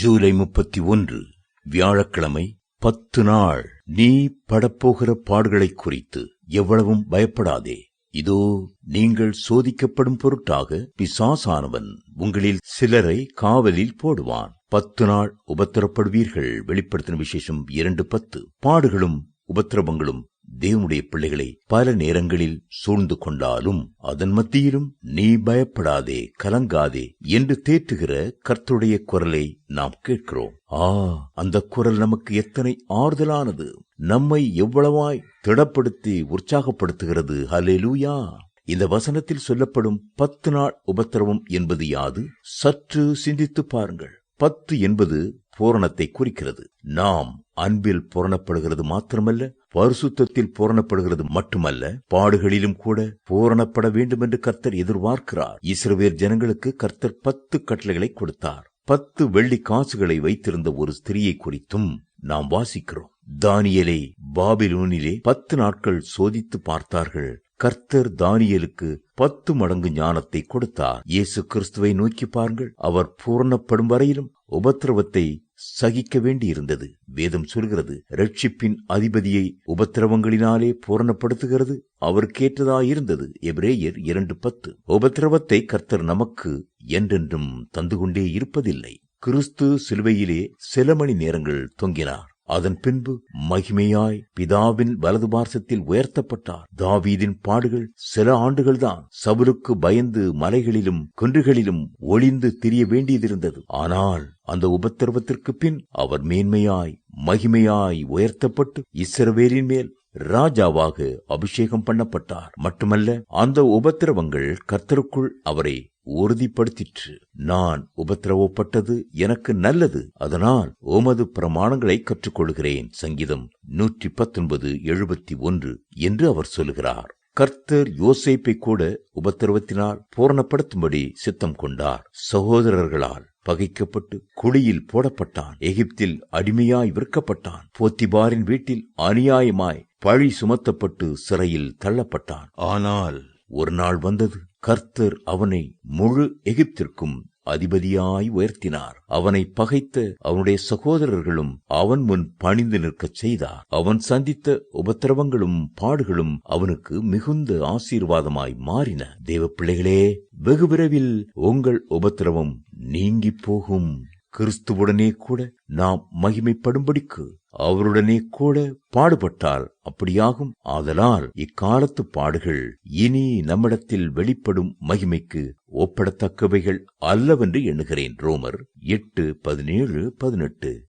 ஜூலை முப்பத்தி ஒன்று வியாழக்கிழமை பத்து நாள். நீ படப்போகிற பாடுகளைக் குறித்து எவ்வளவும் பயப்படாதே. இதோ நீங்கள் சோதிக்கப்படும் பொருட்டாக பிசாசானவன் உங்களில் சிலரை காவலில் போடுவான். பத்து நாள் உபத்திரப்படுவீர்கள். வெளிப்படுத்தின விசேஷம் இரண்டு பத்து. பாடுகளும் உபத்திரவங்களும் தேவனுடைய பிள்ளைகளை பல நேரங்களில் சூழ்ந்து கொண்டாலும் அதன் மத்தியிலும் நீ பயப்படாதே கலங்காதே என்று தேற்றுகிற கர்த்துடைய குரலை நாம் கேட்கிறோம். ஆ அந்த குரல் நமக்கு எத்தனை ஆறுதலானது. நம்மை எவ்வளவாய் திடப்படுத்தி உற்சாகப்படுத்துகிறது. ஹலெலூயா இந்த வசனத்தில் சொல்லப்படும் பத்து நாள் உபத்திரவம் என்பது யாது? சற்று சிந்தித்து பாருங்கள். பத்து என்பது பூரணத்தை குறிக்கிறது. நாம் அன்பில் பூரணப்படுகிறது மாத்திரமல்ல பரிசுத்தத்தில் பூரணப்படுகிறது மட்டுமல்ல பாடுகளிலும் கூட பூரணப்பட வேண்டும் என்று கர்த்தர் எதிர்பார்க்கிறார். இஸ்ரவேல் ஜனங்களுக்கு கர்த்தர் பத்து கட்டளைகளை கொடுத்தார். பத்து வெள்ளி காசுகளை வைத்திருந்த ஒரு ஸ்திரியை குறித்தும் நாம் வாசிக்கிறோம். தானியலை பாபிலோனிலே பத்து நாட்கள் சோதித்து பார்த்தார்கள். கர்த்தர் தானியலுக்கு பத்து மடங்கு ஞானத்தை கொடுத்தார். இயேசு கிறிஸ்துவை நோக்கி பாருங்கள். அவர் பூரணப்படும் வரையிலும் உபத்திரவத்தை சகிக்க வேண்டியிருந்தது. வேதம் சொல்கிறது ரட்சிப்பின் அதிபதியை உபத்திரவங்களினாலே பூரணப்படுத்துகிறது. அவருக்கேற்றதாயிருந்தது. எபிரேயர் இரண்டு பத்து. உபத்திரவத்தை கர்த்தர் நமக்கு என்றென்றும் தந்து கொண்டே இருப்பதில்லை. கிறிஸ்து சிலுவையிலே சில மணி நேரங்கள் தொங்கினார். அதன் பின்பு மகிமையாய் பிதாவின் வலது பார்சத்தில் உயர்த்தப்பட்டார். தாவீதின் பாடுகள் சில ஆண்டுகள்தான் சவுலுக்கு பயந்து மலைகளிலும் குன்றுகளிலும் ஒளிந்து திரிய வேண்டியதிருந்தது ஆனால் அந்த உபத்திரவத்திற்கு பின் அவர் மேன்மையாய் மகிமையாய் உயர்த்தப்பட்டு இஸ்ரவேலின் மேல் ராஜாவாக அபிஷேகம் பண்ணப்பட்டார். மட்டுமல்ல அந்த உபத்திரவங்கள் கர்த்தருக்குள் அவரை உறுதிப்படுத்திற்று. நான் உபத்திரவப்பட்டது எனக்கு நல்லது. அதனால் உமது பிரமாணங்களை கற்றுக்கொள்கிறேன். சங்கீதம் நூற்றி பத்தொன்பது எழுபத்தி ஒன்று என்று அவர் சொல்கிறார் கர்த்தர் யோசேப்பை கூட உபத்திரவத்தினால் பூரணப்படுத்தும்படி சித்தம் கொண்டார். சகோதரர்களால் பகைக்கப்பட்டு குழியில் போடப்பட்டான். எகிப்தில் அடிமையாய் விற்கப்பட்டான். போத்திபாரின் வீட்டில் அநியாயமாய் பழி சுமத்தப்பட்டு சிறையில் தள்ளப்பட்டான். ஆனால் ஒரு நாள் வந்தது. கர்த்தர் அவனை முழு எகிப்திற்கும் அதிபதியாய் உயர்த்தினார். அவனை பகைத்த அவனுடைய சகோதரர்களும் அவன் முன் பணிந்து நிற்கச் செய்தார். அவன் சந்தித்த உபத்திரவங்களும் பாடுகளும் அவனுக்கு மிகுந்த ஆசீர்வாதமாய் மாறின. தேவ பிள்ளைகளே வெகு விரைவில் உங்கள் உபத்திரவம் நீங்கி போகும். கிறிஸ்துவுடனே கூட நாம் மகிமைப்படும்படிக்கு அவருடனே கூட பாடுபட்டால் அப்படியாகும். ஆதலால் இக்காலத்து பாடுகள் இனி நம்மிடத்தில் வெளிப்படும் மகிமைக்கு ஒப்பிடத்தக்கவைகள் அல்லவென்று எண்ணுகிறேன். ரோமர் எட்டு பதினேழு பதினெட்டு.